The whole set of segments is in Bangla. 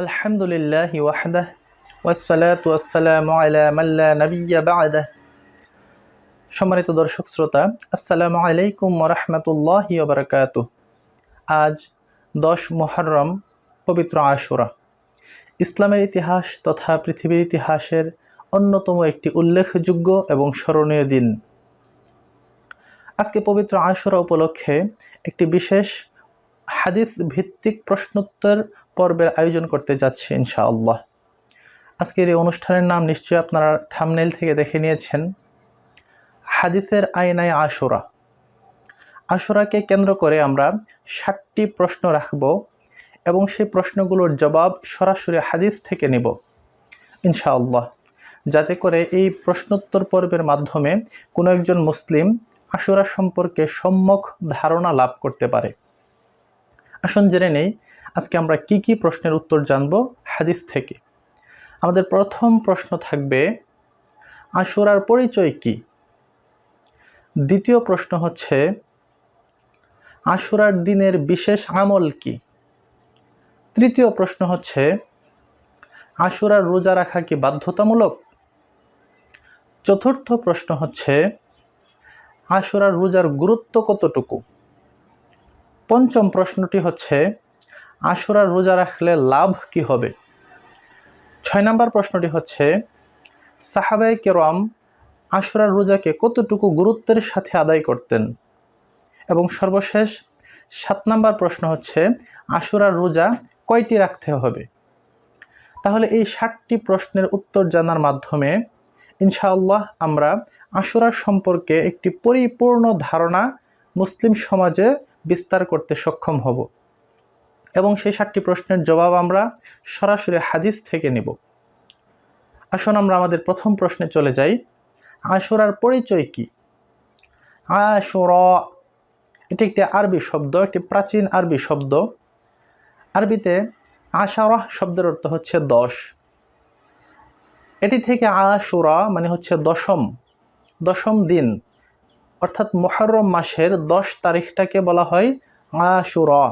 আলহামদুলিল্লাহ ওয়াহদাহ, ওয়াসসালাতু ওয়াসসালামু আলা মাল্লা নাবিয়্যা বা'দাহ। সম্মানিত দর্শক শ্রোতা, আসসালামু আলাইকুম ওরহমতুল্লাহি ওবরাকাতুহ আজ দশ মুহররম পবিত্র আশুরা। ইসলামের ইতিহাস তথা পৃথিবীর ইতিহাসের অন্যতম একটি উল্লেখযোগ্য এবং স্মরণীয় দিন। আজকে পবিত্র আশুরা উপলক্ষে একটি বিশেষ হাদিস ভিত্তিক প্রশ্নোত্তর পর্বের আয়োজন করতে যাচ্ছি ইনশাআল্লাহ। আজকের এই অনুষ্ঠানের নাম নিশ্চয়ই আপনারা থামনেল থেকে দেখে নিয়েছেন। হাদিসের আয়নায় আশুরা। আশুরাকে কেন্দ্র করে আমরা ষাটটি প্রশ্ন রাখব এবং সেই প্রশ্নগুলোর জবাব সরাসরি হাদিস থেকে নেব, ইনশাআল্লাহ। যাতে করে এই প্রশ্নোত্তর পর্বের মাধ্যমে কোনো একজন মুসলিম আশুরা সম্পর্কে সম্যক ধারণা লাভ করতে পারে। আসুন জেনে নেই, আজকে আমরা কি কি প্রশ্নের উত্তর জানব হাদিস থেকে। আমাদের প্রথম প্রশ্ন থাকবে, আশুরার পরিচয় কি? দ্বিতীয় প্রশ্ন হচ্ছে, আশুরার দিনের বিশেষ আমল কি? তৃতীয় প্রশ্ন হচ্ছে, আশুরার রোজা রাখা কি বাধ্যতামূলক? চতুর্থ প্রশ্ন হচ্ছে, আশুরার রোজার গুরুত্ব কতটুকু? পঞ্চম প্রশ্নটি হচ্ছে, আশুরার রোজা রাখলে লাভ কি হবে? ছয় নম্বর প্রশ্নটি হচ্ছে সাহাবাই কেরম আশুরার রোজাকে কতটুকু গুরুত্বের সাথে আদায় করতেন? এবং সর্বশেষ সাত নম্বর প্রশ্ন হচ্ছে, আশুরার রোজা কয়টি রাখতে হবে? তাহলে এই ষাটটি প্রশ্নের উত্তর জানার মাধ্যমে, ইনশাআল্লাহ আমরা আশুরার সম্পর্কে একটি পরিপূর্ণ ধারণা মুসলিম সমাজে বিস্তার করতে সক্ষম হব। এবং সেই সাতটি প্রশ্নের জবাব আমরা সরাসরি হাদিস থেকে নেব। আসুন আমরা আমাদের প্রথম প্রশ্নে চলে যাই। আশুরার পরিচয় কি? আশুর এটি একটি আরবি শব্দ, একটি প্রাচীন আরবি শব্দ। আরবিতে আশারহ শব্দের অর্থ হচ্ছে দশ। এটি থেকে আশুরা মানে হচ্ছে দশম দশম দিন। অর্থাৎ মহরম মাসের দশ তারিখটাকে বলা হয় আশুরা।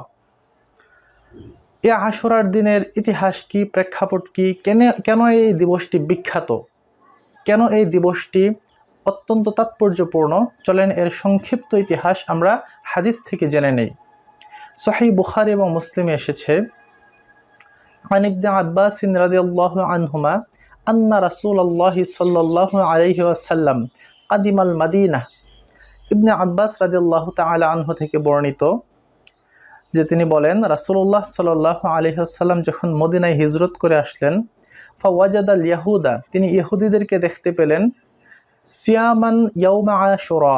এ আশুরার দিনের ইতিহাস কি, প্রেক্ষাপট কি, কেন কেন এই দিবসটি বিখ্যাত? কেন এই দিবসটি অত্যন্ত তাৎপর্যপূর্ণ? চলেন এর সংক্ষিপ্ত ইতিহাস আমরা হাদিস থেকে জেনে নেই। সহি বুখারি এবং মুসলিমে এসেছে আব্বাসিন আনহুমা আন্না রাসুল আল্লাহ সাল্লাহ আলহি আসাল্লাম আদিমাল মাদিনা ইবনে আব্বাস রাজিয়াল্লাহ তালা আনহু থেকে বর্ণিত যে তিনি বলেন রাসুল্লাহ সাল আলহিহাসাল্লাম যখন মদিনায় হিজরত করে আসলেন, ফাওয়াজাদ আল ইয়াহুদা তিনি ইহুদিদেরকে দেখতে পেলেন, সিয়ামান ইয়ৌমা আশুরা,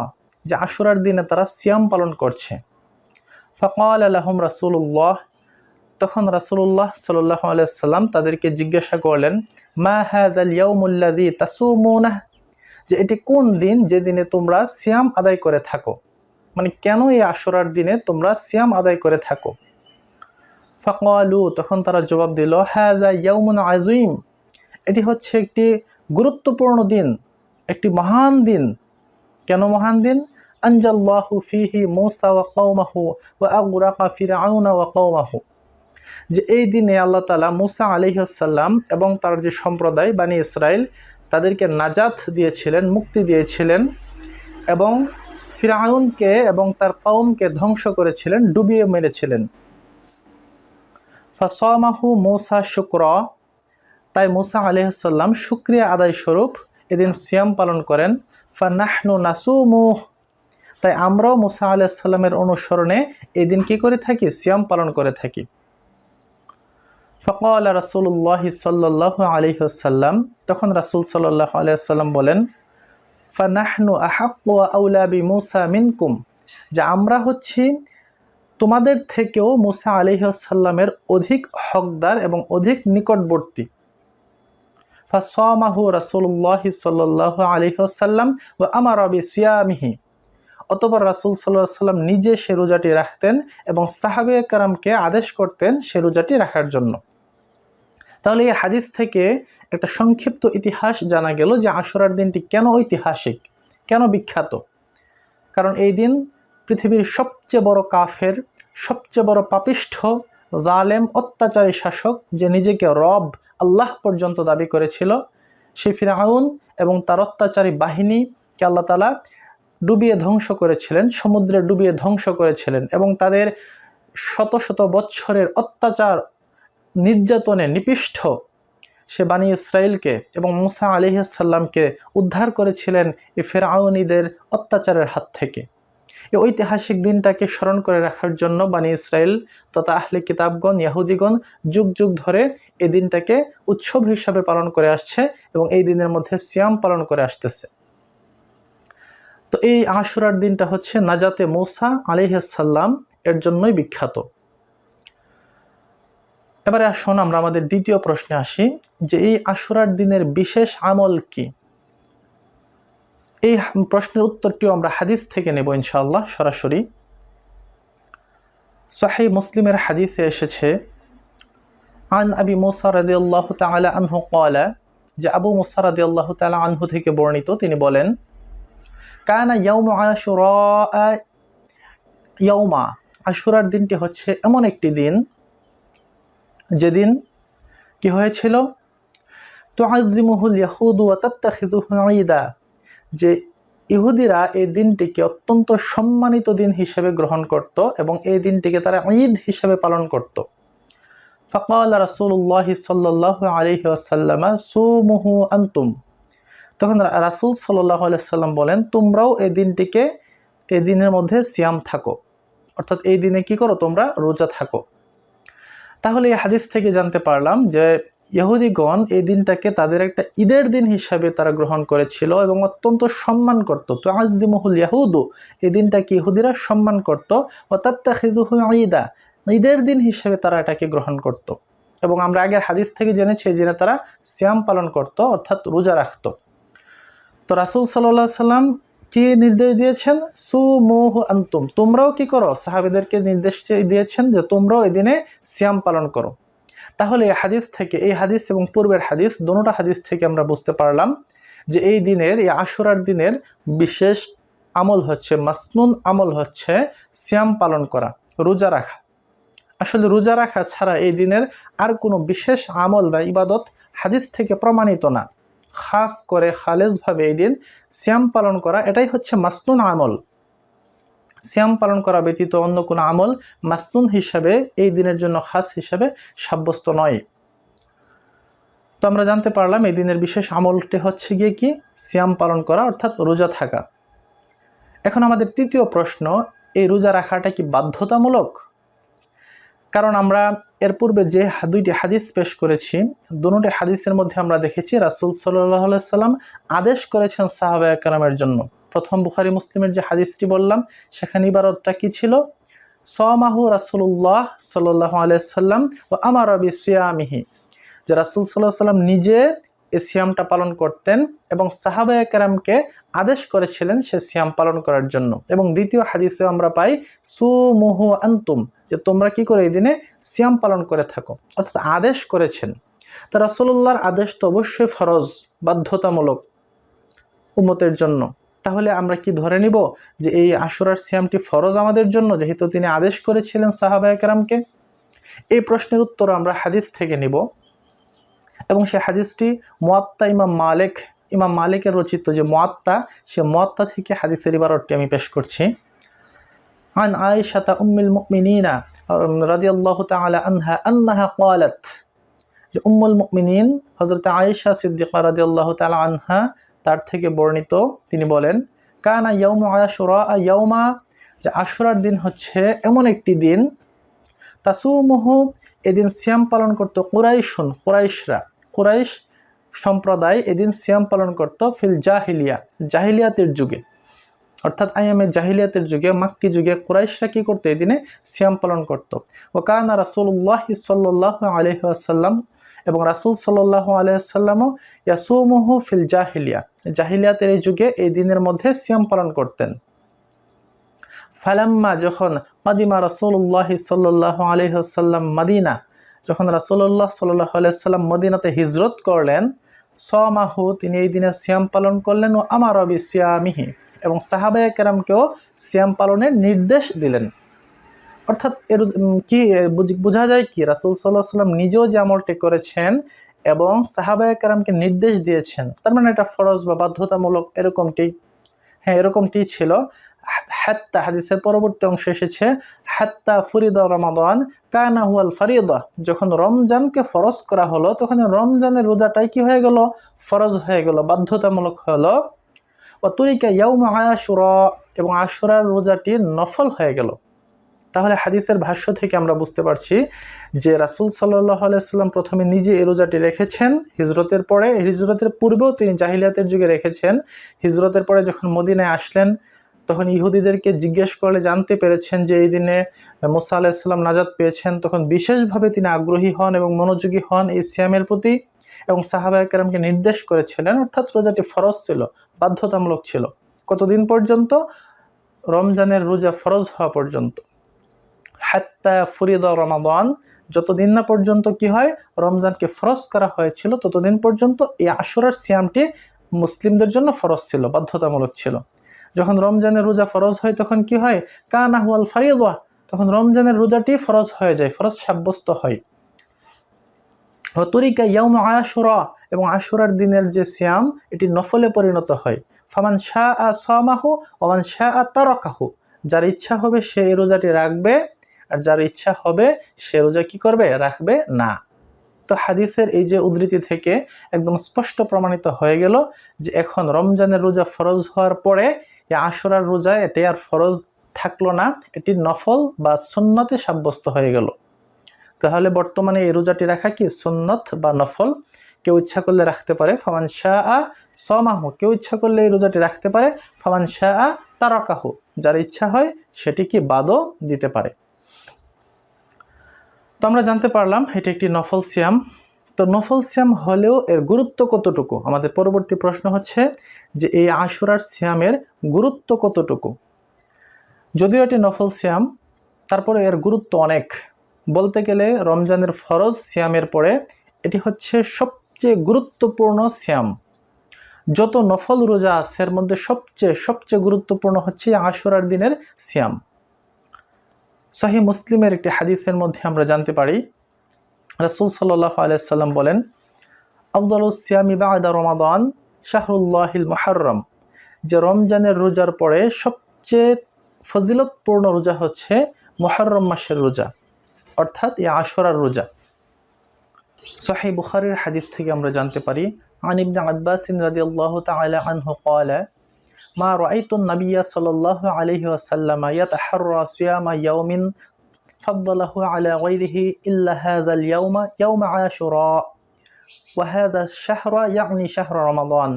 যে আশুরার দিনে তারা সিয়াম পালন করছে। ফকাল আলহম রাসুল্লাহ তখন রাসুল্লাহ সাল্লাহ আলাইসাল্লাম তাদেরকে জিজ্ঞাসা করলেন, মা হ্যাদ আল ইয়ৌমুল্লাদি তাসুমুনাহ? যে এটি কোন দিন যে দিনে তোমরা সিয়াম আদায় করে থাকো? মানে কেন এই আশুরার দিনে তোমরা সিয়াম আদায় করে থাকো? ফাকওয়ালু তখন তারা জবাব দিল হ্যাঁ ইয়াউমুন আজুইম এটি হচ্ছে একটি গুরুত্বপূর্ণ দিন, একটি মহান দিন। কেন মহান দিন? আনজাল্লাহু ফিহি মৌসা ওয়া কৌমাহু ওয়া আগুরাকা ফিরাউনা ওয়া কৌমাহু যে এই দিনে আল্লাহ তালা মুসা আলিহাসাল্লাম এবং তার যে সম্প্রদায়, বানী ইসরায়েল তাদেরকে নাজাত দিয়েছিলেন, মুক্তি দিয়েছিলেন এবং ফিরাউনকে এবং তার কৌমকে ধ্বংস করেছিলেন, ডুবিয়ে মেরেছিলেন। ফাসমাহু মৌসা শুক্র। তাই মুসা আলহাম শুক্রিয়া আদায় স্বরূপ এদিন সিয়াম পালন করেন। ফানাহনু নাসুমুহ তাই আমরাও মুসা আলাইসাল্লামের অনুসরণে এদিন কি করে থাকি? সিয়াম পালন করে থাকি। ফকাল রাসুল্লাহ সাল্লাহ আলহিহসাল্লাম তখন রাসুল সাল্লাহ আলিয়াল্লাম বলেন, ফানাহনু আহাক্কু আউলাবি মুসা মিনকুম যে আমরা হচ্ছি তোমাদের থেকেও মুসা আলিহাসাল্লামের অধিক হকদার এবং অধিক নিকটবর্তী। ফাসমাহু রাসুল্লাহ সাল্লাহ আলিহাসাল্লাম ও আমার রবি সিয়ামিহি অতপর রাসুল সাল্লাহ সাল্লাম নিজে সে রোজাটি রাখতেন এবং সাহাবে কারামকে আদেশ করতেন সে রোজাটি রাখার জন্য। তাহলে এই হাদিস থেকে একটা সংক্ষিপ্ত ইতিহাস জানা গেল যে আশুরার দিনটি কেন ঐতিহাসিক, কেন বিখ্যাত? কারণ এই দিন পৃথিবীর সবচেয়ে বড় কাফের, সবচেয়ে বড় পাপিষ্ঠ, জালেম, অত্যাচারী শাসক যে নিজেকে রব, আল্লাহ পর্যন্ত দাবি করেছিল সেই ফিরাউন এবং তার অত্যাচারী বাহিনীকে আল্লাহ তালা ডুবিয়ে ধ্বংস করেছিলেন, সমুদ্রে ডুবিয়ে ধ্বংস করেছিলেন এবং তাদের শত শত বৎসরের অত্যাচার নির্যাতনে নিপিষ্ঠ সে বানি ইসরায়েলকে এবং মুসা আলিহাসাল্লামকে উদ্ধার করেছিলেন এই ফেরাউনিদের অত্যাচারের হাত থেকে। এই ঐতিহাসিক দিনটাকে স্মরণ করে রাখার জন্য বানি ইসরায়েল তথা আহলে কিতাবগণ, ইয়াহুদিগণ যুগ যুগ ধরে এই দিনটাকে উৎসব হিসাবে পালন করে আসছে এবং এই দিনের মধ্যে সিয়াম পালন করে আসতেছে। তো এই আশুরার দিনটা হচ্ছে নাজাতে মৌসা আলিহাসাল্লাম এর জন্যই বিখ্যাত। এবারে আসুন আমরা আমাদের দ্বিতীয় প্রশ্নে আসি, যে এই আশুরার দিনের বিশেষ আমল কি? এই প্রশ্নের উত্তরটিও আমরা হাদিস থেকে নেব ইনশাআল্লাহ সরাসরি। সাহি মুসলিমের হাদিসে এসেছে, আন আবি মুসা রাদিয়াল্লাহ তাআলা আনহু ক্বালা যে আবু মুসা আল্লাহ তাআলা আনহু থেকে বর্ণিত, তিনি বলেন, কানা ইয়াউম আশুরা ইয়াউমা আশুরার দিনটি হচ্ছে এমন একটি দিন যেদিন কি হয়েছিল? তো আজিমুহুল ইয়াহুদু তাত্তাখিদুহু ঈদা। যে ইহুদিরা এই দিনটিকে অত্যন্ত সম্মানিত দিন হিসেবে গ্রহণ করত এবং এই দিনটিকে তারা ঈদ হিসেবে পালন করত। ফকাল রাসুল্লাহ সাল্লাহ আলহি আসাল্লামা সুমুহু আন্তুম। তখন রাসুল সাল্লাহ আলাইসাল্লাম বলেন, তোমরাও এই দিনটিকে, এই দিনের মধ্যে সিয়াম থাকো। অর্থাৎ এই দিনে কি করো? তোমরা রোজা থাকো। তাহলে এই হাদিস থেকে জানতে পারলাম যে ইহুদিগণ এই দিনটাকে তাদের একটা ঈদের দিন হিসাবে তারা গ্রহণ করেছিল এবং অত্যন্ত সম্মান করত। তো আজিমহুল ইয়াহুদু, এই দিনটাকে ইহুদিরা সম্মান করত? ও তাত্তাখিদুহু ঈদা, ঈদের দিন হিসেবে তারা এটাকে গ্রহণ করত। এবং আমরা আগের হাদিস থেকে জেনেছি যে তারা শ্যাম পালন করত, অর্থাৎ রোজা রাখত। তো রাসুল সাল্লাহ সাল্লাম কি নির্দেশ দিয়েছেন? সুমোহ আন্তুম। তোমরাও কি করো? সাহাবিদেরকে নির্দেশ দিয়েছেন যে তোমরাও এই দিনে শ্যাম পালন করো। তাহলে এই হাদিস থেকে, এই হাদিস এবং পূর্বের হাদিস দোনোটা হাদিস থেকে আমরা বুঝতে পারলাম যে এই দিনের, এই আশুরার দিনের বিশেষ আমল হচ্ছে, মাসনুন আমল হচ্ছে শ্যাম পালন করা, রোজা রাখা। আসলে রোজা রাখা ছাড়া এই দিনের আর কোনো বিশেষ আমল বা ইবাদত হাদিস থেকে প্রমাণিত না। খাস করে খালেজভাবে এই দিন শ্যাম পালন করা, এটাই হচ্ছে মাসনুন আমল। শ্যাম পালন করা ব্যতীত অন্য কোনো আমল মাসনুন হিসাবে এই দিনের জন্য খাস হিসাবে সাব্যস্ত নয়। তো আমরা জানতে পারলাম এই দিনের বিশেষ আমলটি হচ্ছে গিয়ে কি? শ্যাম পালন করা, অর্থাৎ রোজা থাকা। এখন আমাদের তৃতীয় প্রশ্ন, এই রোজা রাখাটা কি বাধ্যতামূলক? কারণ আমরা এর পূর্বে যে দুইটি হাদিস পেশ করেছি, দুটি হাদিসের মধ্যে আমরা দেখেছি, রাসুল সাল্লাহ সাল্লাম আদেশ করেছেন সাহাবা একরামের জন্য। প্রথম বুখারি মুসলিমের যে হাদিসটি বললাম, সেখানে ইবারতটা কি ছিল? সমাহু রাসুল্লাহ সাল্লাহ আলাইসাল্লাম ও আমার রবি সিয়ামিহি যে রাসুল সাল্লাহ সাল্লাম নিজে এ সিয়ামটা পালন করতেন এবং সাহাবা একরামকে আদেশ করেছিলেন সে সিয়াম পালন করার জন্য। এবং দ্বিতীয় হাদিসে আমরা পাই, সুমুহু আন্তুম যে তোমরা কি করে এই দিনে সিয়াম পালন করে থাকো। অর্থাৎ আদেশ করেছেন। তা রাসুল্লাহর আদেশ তো অবশ্যই ফরজ, বাধ্যতামূলক উমতের জন্য। তাহলে আমরা কি ধরে নিব যে এই আশুরার সিয়ামটি ফরজ আমাদের জন্য, যেহেতু তিনি আদেশ করেছিলেন সাহাবা একরামকে এই প্রশ্নের উত্তর আমরা হাদিস থেকে নিব। এবং সে হাদিসটি মোয়াত্তা ইমাম মালিক ইমাম মালিকের রচিত যে মোয়াত্তা সে মোয়াত্তা থেকে হাদিসের ইবারতটি আমি পেশ করছি عن عائشة أم المؤمنين رضي الله تعالى عنها أنها قالت যে উম্মুল মুমিনিন হজরত আয়েশা সিদ্দিকা রাদিয়াল্লাহু তাআলা আনহা তার থেকে বর্ণিত তিনি বলেন কানা ইয়াউমু আশুরা ইয়াউমা যে আশুরার দিন হচ্ছে এমন একটি দিন তাসুমুহু এদিন সিয়াম পালন করত কুরাইশুন কুরাইশরা কুরাইশ সম্প্রদায় এদিন সিয়াম পালন করত ফিল জাহিলিয়া, জাহিলিয়াতের যুগে। অর্থাৎ আইএমএ জাহিলিয়াতের যুগে, মাক্কি যুগে কুরাইশরা কী করতো এদিনে? সিয়াম পালন করত। কানা রাসুল্লাহ সাল্লাহ আলহাসাল্লাম এবং রাসুল সাল্লাহ আলহাসাল্লামও ইয়াসুমুহু ফিল জাহিলিয়া। জাহিলিয়াতের এই যুগে এই দিনের মধ্যে সিয়াম পালন করতেন। ফালাম্মা যখন মাদিমা রাসুল্লাহ সাল্লাহ আলহাসাল্লাম মাদিনা যখন রাসুল্লাহ সাল্লাহ আলাইসাল্লাম মদিনাতে হিজরত করলেন, সমাহু তিনি এই দিনে সিয়াম পালন করলেন ও আমার রবি সিয়ামিহি এবং সাহাবায় কেরামকেও সিয়াম পালনের নির্দেশ দিলেন। অর্থাৎ এর কি বোঝা যায় কি? রাসুল সাল্লাহ সাল্লাম নিজেও যে আমলটি করেছেন এবং সাহাবায় কারামকে নির্দেশ দিয়েছেন, তার মানে এটা ফরজ বা বাধ্যতামূলক এরকমটি হ্যাঁ এরকমটি ছিল। হাত্তা হাদিসের পরবর্তী অংশ এসেছে, হাত্তা ফরিদা রমাদান কানা হুয়াল ফারিদা। যখন রমজানকে ফরজ করা হলো, তখন রমজানের রোজাটাই কি হয়ে গেল? ফরজ হয়ে গেল, বাধ্যতামূলক হলো। ও তুরিকা ইয়াউম আশুরা, এবং আশুরার রোজাটি নফল হয়ে গেল। তাহলে হাদিসের ভাষ্য থেকে আমরা বুঝতে পারছি যে রাসুল সাল্লাহ আলাইসাল্লাম প্রথমে নিজে এই রোজাটি রেখেছেন। হিজরতের পরে, হিজরতের পূর্বেও তিনি জাহিলিয়াতের যুগে রেখেছেন। হিজরতের পরে যখন মদিনায় আসলেন তখন ইহুদিদেরকে জিজ্ঞেস করলে জানতে পেরেছেন যে এই দিনে মুসা আলাহিসাল্লাম নাজাদ পেয়েছেন। তখন বিশেষভাবে তিনি আগ্রহী হন এবং মনোযোগী হন এই সিয়ামের প্রতি এবং সাহাবাহ কেরামকে নির্দেশ করেছিলেন। অর্থাৎ রোজাটি ফরজ ছিল, বাধ্যতামূলক ছিল। কতদিন পর্যন্ত? রমজানের রোজা ফরজ হওয়া পর্যন্ত। হাত্তা ফরিদ রমাদান, যতদিন না পর্যন্ত কি হয়? রমজানকে ফরজ করা হয়েছিল, ততদিন পর্যন্ত এই আশুরার সিয়ামটি মুসলিমদের জন্য ফরজ ছিল, বাধ্যতামূলক ছিল। যখন রমজানের রোজা ফরজ হয় তখন কি হয়? কানা হুয়াল ফারিদা। তখন রমজানের রোজাটি ফরজ হয়ে যায়, ফরজ সাব্যস্ত হয়। ও তরিকা ইয়াউম আশুরা। এবং আশুরার দিনের যে সিয়াম, এটি নফলে পরিণত হয়। ফামান শাহ আ সামাহু ওমান শাহ আ তারকাহু। যার ইচ্ছা হবে সে এই রোজাটি রাখবে, আর যার ইচ্ছা হবে সে রোজা কি করবে? রাখবে না। তো হাদিসের এই যে উদ্ধৃতি থেকে একদম স্পষ্ট প্রমাণিত হয়ে গেল যে এখন রমজানের রোজা ফরজ হওয়ার পরে এই আশুরার রোজা এটি আর ফরজ থাকল না, এটি নফল বা সুন্নতে সাব্যস্ত হয়ে গেল। তাহলে বর্তমানে এই রোজাটি রাখা কি সুন্নত বা নফল? কেউ ইচ্ছা করলে রাখতে পারে, ফামান শাহ আ সমাহু কেউ ইচ্ছা করলে এই রোজাটি রাখতে পারে, ফামান শাহ আ তারকাহু। যার ইচ্ছা হয় সেটি কি বাদও দিতে পারে। তো আমরা জানতে পারলাম এটি একটি নফল সিয়াম। তো নফল সিয়াম হলেও এর গুরুত্ব কতটুকু? আমাদের পরবর্তী প্রশ্ন হচ্ছে যে এই আশুরার সিয়ামের গুরুত্ব কতটুকু? যদিও এটি নফল শ্যাম তারপরে এর গুরুত্ব অনেক। বলতে গেলে রমজানের ফরজ সিয়ামের পরে এটি হচ্ছে সবচেয়ে গুরুত্বপূর্ণ শ্যাম যত নফল রোজা আছে, এর মধ্যে সবচেয়ে সবচেয়ে গুরুত্বপূর্ণ হচ্ছে আশুরার দিনের সিয়াম। সহি মুসলিমের একটি হাদিসের মধ্যে আমরা জানতে পারি রাসুল সাল্লাহ আলাইসাল্লাম বলেন আফদল সিয়ামি বাদা রমাদান শাহরুল্লাহিল মুহাররম যে রমজানের রোজার পরে সবচেয়ে ফজিলতপূর্ণ রোজা হচ্ছে মুহররম মাসের রোজা অর্থাৎ এই আশরার রোজা সহি বুখারির হাদিস থেকে আমরা জানতে পারি عن ابن عباس رضي الله تعالى عنه قال ما رأيت النبي صلى الله عليه وسلم يتحرى صيام يوم فضله على غيره إلا هذا اليوم يوم عاشوراء وهذا الشهر يعني شهر رمضان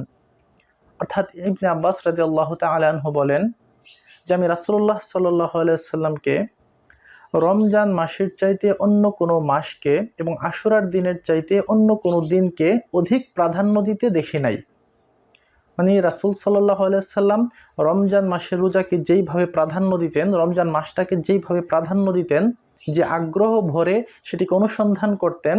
অর্থাৎ ইবনে আব্বাস রাজি আল্লাহ তালাহ বলেন যে আমি রাসুল্লাহ সাল্লাহ আলাইসাল্লামকে রমজান মাসের চাইতে অন্য কোনো মাসকে এবং আশুরার দিনের চাইতে অন্য কোনো দিনকে অধিক প্রাধান্য দিতে দেখি নাই মানে রাসুল সাল্লাহ আলাইসাল্লাম রমজান মাসের রোজাকে যেইভাবে প্রাধান্য দিতেন, রমজান মাসটাকে যেইভাবে প্রাধান্য দিতেন, যে আগ্রহ ভরে সেটিকে অনুসন্ধান করতেন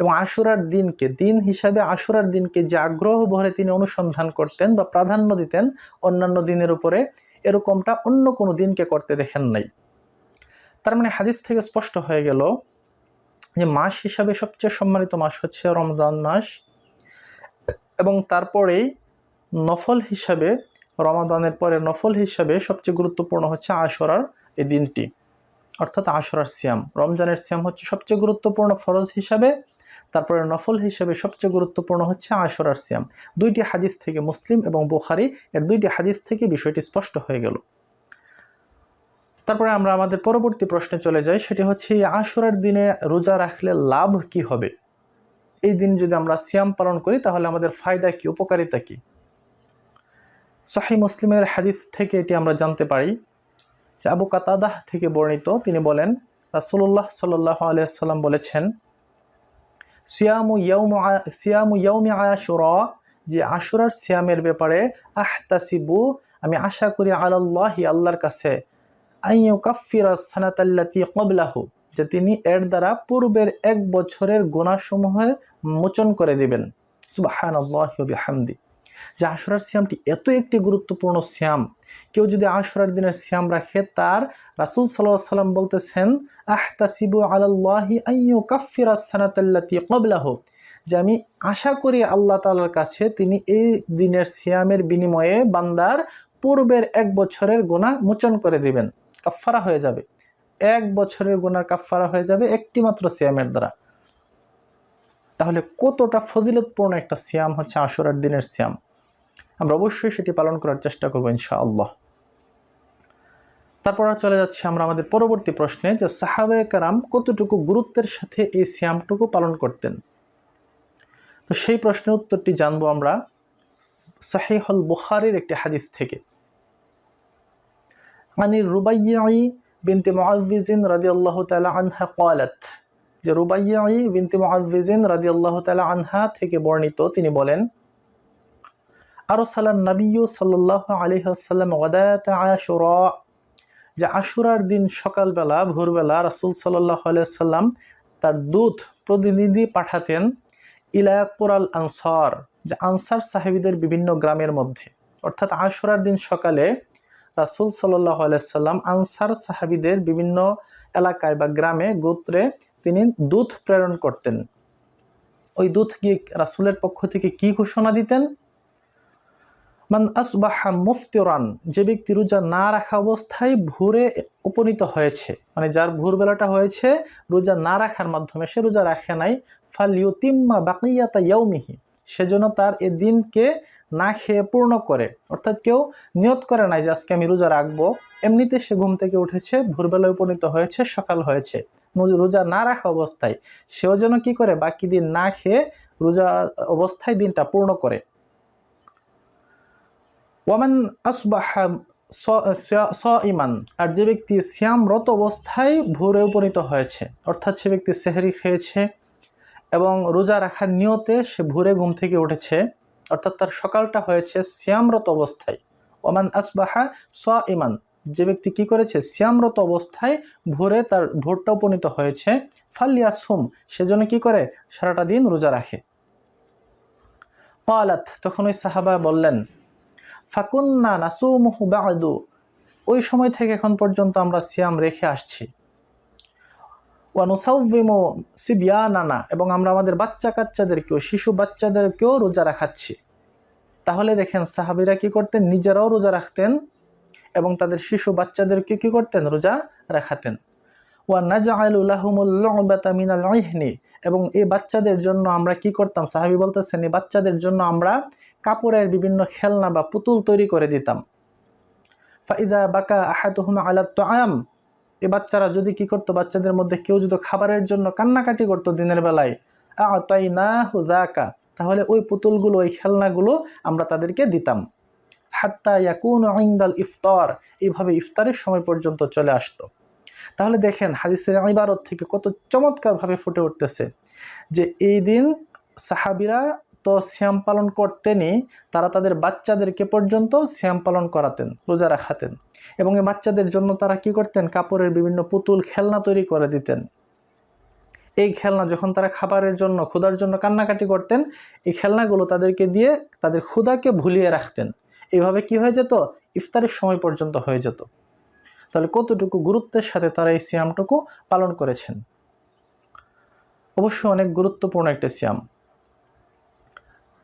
এবং আশুরার দিনকে, দিন হিসাবে আশুরার দিনকে যে আগ্রহ ভরে তিনি অনুসন্ধান করতেন বা প্রাধান্য দিতেন, অন্যান্য দিনের উপরে এরকমটা অন্য কোনো দিনকে করতে দেখেন নাই। তার মানে হাদিস থেকে স্পষ্ট হয়ে গেল যে মাস হিসাবে সবচেয়ে সম্মানিত মাস হচ্ছে রমজান মাস এবং তারপরেই নফল হিসাবে, রমাদানের পরে নফল হিসাবে সবচেয়ে গুরুত্বপূর্ণ হচ্ছে আশরার এই দিনটি, অর্থাৎ আশরার সিয়াম। রমজানের সিয়াম হচ্ছে সবচেয়ে গুরুত্বপূর্ণ ফরজ হিসাবে, তারপরে নফল হিসেবে সবচেয়ে গুরুত্বপূর্ণ হচ্ছে আশরার সিয়াম। দুইটি হাদিস থেকে মুসলিম এবং বুখারি, এর দুইটি হাদিস থেকে বিষয়টি স্পষ্ট হয়ে গেল। তারপরে আমরা আমাদের পরবর্তী প্রশ্নে চলে যাই, সেটি হচ্ছে এই আশুরার দিনে রোজা রাখলে লাভ কি হবে? এই দিন যদি আমরা সিয়াম পালন করি, তাহলে আমাদের ফায়দা কি, উপকারিতা কি? সহি মুসলিমের হাদিস থেকে এটি আমরা জানতে পারি যে আবু কাতাদাহ থেকে বর্ণিত, তিনি বলেন রাসুল্লাহ সাল্লাহ আলিয়াল্লাম বলেছেন, সিয়ামু ইয়ৌম সিয়ামু আয়াশুরা যে আশুরার সিয়ামের ব্যাপারে আহ আহতাসিবু আমি আশা করি আল্লাহি আল্লাহর কাছে যে তিনি এর দ্বারা পূর্বের এক বছরের গোনাসমূহের মোচন করে দিবেন। সুবাহান হামদি যে আশুরার সিয়ামটি এত একটি গুরুত্বপূর্ণ সিয়াম। কেউ যদি আশুরার দিনের সিয়াম রাখে, তার রাসুল সাল্লাহ সাল্লাম বলতেছেন, আহতাসিবু আলাল্লাহি আইয়ু কবলাহ যে আমি আশা করি আল্লাহ তালার কাছে তিনি এই দিনের সিয়ামের বিনিময়ে বান্দার পূর্বের এক বছরের গোনা মোচন করে দিবেন। কাফারা হয়ে যাবে। এক বছরের গোনার কাফারা হয়ে যাবে একটি মাত্র সিয়ামের দ্বারা। তাহলে কতটা ফজিলতপূর্ণ একটা সিয়াম হচ্ছে আশুরার দিনের সিয়াম? আমরা অবশ্যই সেটি পালন করার চেষ্টা করবো ইনশাআল্লাহ তারপর আর চলে যাচ্ছে আমরা আমাদের পরবর্তী প্রশ্নে যে সাহাবে কারাম কতটুকু গুরুত্বের সাথে এই সিয়ামটুকু পালন করতেন তো সেই প্রশ্নের উত্তরটি জানবো আমরা সাহিহল বুখারির একটি হাদিস থেকে আনির রুবাইয়াই বিনতে মুআজ্জিজিন রাদিয়াল্লাহু তাআলা আনহা قالت যে রুবাইয়াই বিনতে মুআজ্জিজিন রাদিয়াল্লাহু তাআলা আনহা থেকে বর্ণিত তিনি বলেন আরসালান নবিয়্যু সাল্লাল্লাহু আলাইহি ওয়াসাল্লাম গাদাত আশুরা, যে আশুরার দিন সকালবেলা, ভোরবেলা রাসূল সাল্লাল্লাহু আলাইহি সাল্লাম তার দূত প্রতিনিধি পাঠাতেন ইলা কোরাল আনসার, যে আনসার সাহেবীদের বিভিন্ন গ্রামের মধ্যে। অর্থাৎ আশুরার দিন সকালে রাসুল সাল্লাহ আলাইসাল্লাম আনসার সাহাবিদের বিভিন্ন এলাকায় বা গ্রামে, গোত্রে তিনি দুধ প্রেরণ করতেন। ওই দুধ গিয়ে রাসুলের পক্ষ থেকে কি ঘোষণা দিতেন? মান আসবাহা মুফতিরান, যে ব্যক্তি রোজা না রাখা অবস্থায় ভোরে উপনীত হয়েছে মানে যার ভোরবেলাটা হয়েছে, রোজা না রাখার মাধ্যমে সে রোজা রাখে নাই, ফাল ইউতিম্মা বাকিয়াতা ইয়াউমিহি সেজন্য তার এ দিনকে না খেয়ে পূর্ণ করে, অর্থাৎ কেউ নিয়ত করে নাই যে আজকে আমি রোজা রাখব। এমনিতে সে ঘুম থেকে উঠেছে, ভোরবেলায় উপনীত হয়েছে, সকাল হয়েছে। রোজা না রাখা অবস্থায় সেও যেন কি করে বাকি দিন না খেয়ে রোজা অবস্থায় দিনটা পূর্ণ করে। ওয়ামান আসবাহা স ইমান আর যে ব্যক্তি শ্যামরত অবস্থায় ভোরে উপনীত হয়েছে, অর্থাৎ সে ব্যক্তি সেহরি খেয়েছে এবং রোজা রাখার নিয়তে সে ভোরে ঘুম থেকে উঠেছে, অর্থাৎ তার সকালটা হয়েছে শ্যামরত অবস্থায়। ওমান আসবাহা স ইমান যে ব্যক্তি কি করেছে? শ্যামরত অবস্থায় ভোরে তার ভোরটা উপনীত হয়েছে। ফাল্লিয়া সুম সেজন্য কি করে? সারাটা দিন রোজা রাখে। পালাত তখন ওই সাহাবা বললেন ফাকুন্না নাসুমুহু বাদু। ওই সময় থেকে এখন পর্যন্ত আমরা সিয়াম রেখে আসছি। ওয়ানুসাউভিমো সিবিয়ানানা, এবং আমরা আমাদের বাচ্চা কাচ্চাদেরকেও শিশু বাচ্চাদেরকেও রোজা রাখাচ্ছি। তাহলে দেখেন, সাহাবিরা কি করতেন? নিজেরাও রোজা রাখতেন, এবং তাদের শিশু বাচ্চাদেরকে কি করতেন? রোজা রাখাতেন। এবং এই বাচ্চাদের জন্য আমরা কি করতাম? সাহাবি বলতেছেন এই বাচ্চাদের জন্য আমরা কাপড়ের বিভিন্ন খেলনা বা পুতুল তৈরি করে দিতাম। ফাইদা বাকা আহাতুহুম আলাত আয়াম এ বাচ্চারা যদি কি করতো? বাচ্চাদের মধ্যে কেউ যদি খাবারের জন্য কান্নাকাটি করতো দিনের বেলায় আতাই না হুদাকা তাহলে ওই পুতুলগুলো, ওই খেলনাগুলো আমরা তাদেরকে দিতাম। হাত্তা ইয়াকুন ইংদাল ইফতার। এইভাবে ইফতারের সময় পর্যন্ত চলে আসতো। তাহলে দেখেন হাদিসের ইবারত থেকে কত চমৎকারভাবে ফুটে উঠতেছে যে এই দিন সাহাবিরা তো শ্যাম পালন করতেনই, তারা তাদের বাচ্চাদেরকে পর্যন্ত শ্যাম পালন করাতেন, রোজা রাখাতেন। এবং এই বাচ্চাদের জন্য তারা কি করতেন? কাপড়ের বিভিন্ন পুতুল খেলনা তৈরি করে দিতেন। এই খেলনা যখন তারা খাবারের জন্য, ক্ষুধার জন্য কান্নাকাটি করতেন, এই খেলনাগুলো তাদেরকে দিয়ে তাদের ক্ষুধাকে ভুলিয়ে রাখতেন। এইভাবে কি হয়ে যেত? ইফতারের সময় পর্যন্ত হয়ে যেত। তাহলে কতটুকু গুরুত্বের সাথে তারা এই সিয়ামটুকু পালন করেছেন? অবশ্যই অনেক গুরুত্বপূর্ণ একটা সিয়াম।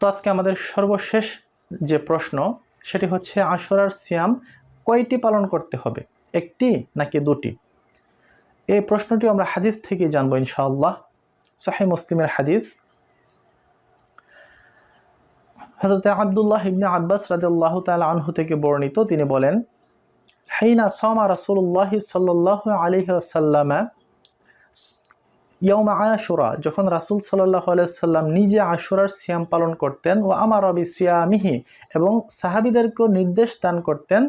তো আজকে আমাদের সর্বশেষ যে প্রশ্ন, সেটি হচ্ছে আশরার সিয়াম কয়টি পালন করতে হবে? একটি নাকি দুটি? এই প্রশ্নটি আমরা হাদিস থেকে জানব ইনশাআল্লাহ। সাহি মুসলিমের হাদিস। হজরত আবদুল্লাহ ইবনে আব্বাস রাদিয়াল্লাহু তাআলা আনহু থেকে বর্ণিত, তিনি বলেন হাইনা সমা রাসূলুল্লাহ সাল্লাল্লাহু আলাইহি ওয়াসাল্লাম ইয়মা আশুরা, যখন রাসুল সাল্লাহ আলাইসাল্লাম নিজে আশুরার সিয়াম পালন করতেন ও আমার রবি সিয়ামিহি এবং সাহাবিদেরকেও নির্দেশ দান করতেন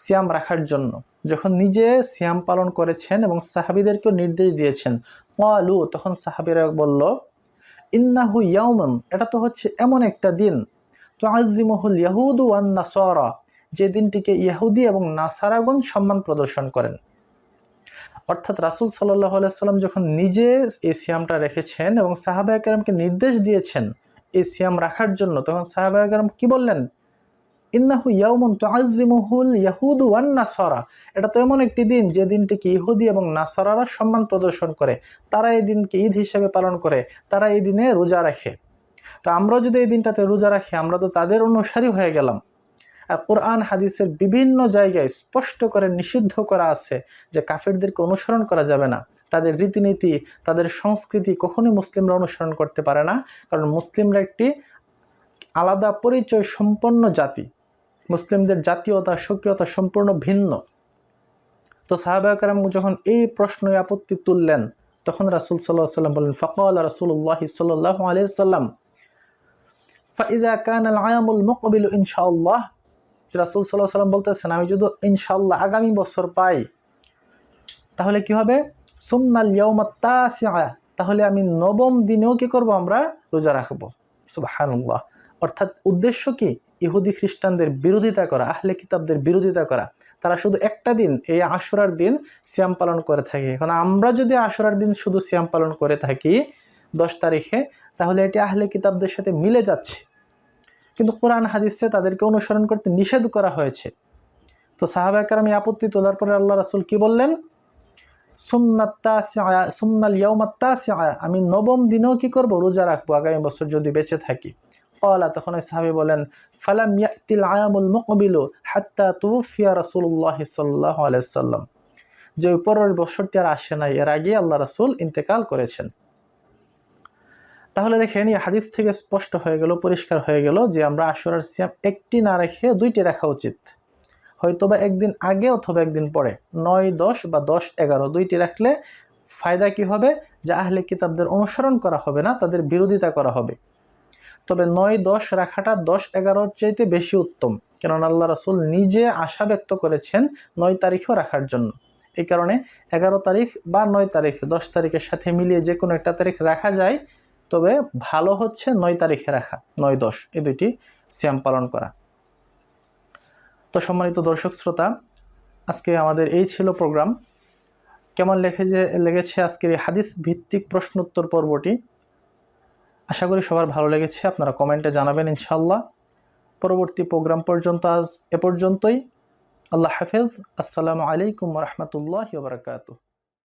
সিয়াম রাখার জন্য। যখন নিজে সিয়াম পালন করেছেন এবং সাহাবিদেরকেও নির্দেশ দিয়েছেন আলু তখন সাহাবিরা বলল, ইন্নাহু ইয়াউমন এটা তো হচ্ছে এমন একটা দিন। তো আজিমহুল ইয়াহুদু ওয়ান নাসরা যে দিনটিকে ইয়াহুদি এবং নাসারাগন সম্মান প্রদর্শন করেন। অর্থাৎ রাসুল সাল্লাহ সাল্লাম যখন নিজে এই সিয়ামটা রেখেছেন এবং সাহাবা একরামকে নির্দেশ দিয়েছেন এই সিয়াম রাখার জন্য, তখন সাহাবা একরাম কি বললেন? ইন্নাহু ইয়াউমুন তুআযিমুহুল ইয়াহুদু ওয়ান নাসারা। এটা তো এমন একটি দিন যে দিনটিকে ইহুদি এবং নাসারারা সম্মান প্রদর্শন করে। তারা এই দিনকে ঈদ হিসেবে পালন করে, তারা এই দিনে রোজা রাখে। তো আমরা যদি এই দিনটাতে রোজা রাখি, আমরা তো তাদের অনুসারী হয়ে গেলাম। আর কোরআন হাদিসের বিভিন্ন জায়গায় স্পষ্ট করে নিষিদ্ধ করা আছে যে কাফেরদেরকে অনুসরণ করা যাবে না। তাদের রীতিনীতি, তাদের সংস্কৃতি কখনোই মুসলিমরা অনুসরণ করতে পারে না। কারণ মুসলিমরা একটি আলাদা পরিচয় সম্পন্ন জাতি। মুসলিমদের জাতীয়তা, স্বকীয়তা সম্পূর্ণ ভিন্ন। তো সাহাবাহাম যখন এই প্রশ্ন আপত্তি তুললেন, তখন রাসুল সাল্লাহ সাল্লাম বললেন, ফকল রাসুল্লাহ সাল্লাহ আলিয়াল্লাম ফাইদা কান আয়ামুল মুকবিল ইনশাআল্লাহ রাসুল সাল্লাহ সাল্লাম বলতেছেন, আমি যদি ইনশাল্লাহ আগামী বছর পাই, তাহলে কি হবে? সুমনাল তাহলে আমি নবম দিনেও কি করব? আমরা রোজা রাখব। সুবাহানুল্লাহ। অর্থাৎ উদ্দেশ্য কি? ইহুদি খ্রিস্টানদের বিরোধিতা করা, আহলে কিতাবদের বিরোধিতা করা। তারা শুধু একটা দিন, এই আশুরার দিন সিয়াম পালন করে থাকে। এখন আমরা যদি আশুরার দিন শুধু সিয়াম পালন করে থাকি দশ তারিখে, তাহলে এটি আহলে কিতাবদের সাথে মিলে যাচ্ছে। কিন্তু কোরআন হাদিসে তাদেরকে অনুসরণ করতে নিষেধ করা হয়েছে। তো সাহাবাহার আমি আপত্তি তোলার পরে আল্লাহ রাসুল কি বললেন? সুমনাল ইয়াউমাত্তা আমি নবম দিনেও কি করব? রোজা রাখব, আগামী বছর যদি বেঁচে থাকি। কলা তখন ওই সাহাবি বলেন, ফালাম ইয়াতিল আয়ামুল মুকবিলু হাত্তা তুফিয়া রাসূলুল্লাহ সাল্লাল্লাহু আলাইহি সাল্লাম। যে পরের বছরটি আর আসে নাই, এর আগে আল্লাহ রাসূল ইন্তেকাল করেছেন। তাহলে দেখেন, এই হাদিস থেকে স্পষ্ট হয়ে গেল, পরিষ্কার হয়ে গেল যে আমরা আশুরার সিয়াম একটি না রেখে দুইটি রাখা উচিত। হয়তো বা একদিন আগে অথবা একদিন পরে, নয়, দশ বা দশ, এগারো, দুইটি রাখলে ফায়দা কি হবে? যে আহলে কিতাবদের অনুসরণ করা হবে না, তাদের বিরোধিতা করা হবে। তবে নয়, দশ রাখাটা দশ, এগারোর চাইতে বেশি উত্তম, কেননা আল্লাহ রসুল নিজে আশা ব্যক্ত করেছেন নয় তারিখও রাখার জন্য। এই কারণে এগারো তারিখ বা নয় তারিখ, দশ তারিখের সাথে মিলিয়ে যে কোনো একটা তারিখ রাখা যায় তবে ভালো হচ্ছে নয় তারিখে রাখা, নয় দশ, এই দুইটি শ্যাম পালন করা। তো সম্মানিত দর্শক শ্রোতা, আজকে আমাদের এই ছিল প্রোগ্রাম। কেমন লেখে যে, লেগেছে আজকের এই হাদিস ভিত্তিক প্রশ্নোত্তর পর্বটি? আশা করি সবার ভালো লেগেছে, আপনারা কমেন্টে জানাবেন ইনশাল্লাহ পরবর্তী প্রোগ্রাম পর্যন্ত আজ এ পর্যন্তই। আল্লাহ হাফেজ, আসসালামু আলাইকুম রহমতুল্লাহ বারকাতুহ।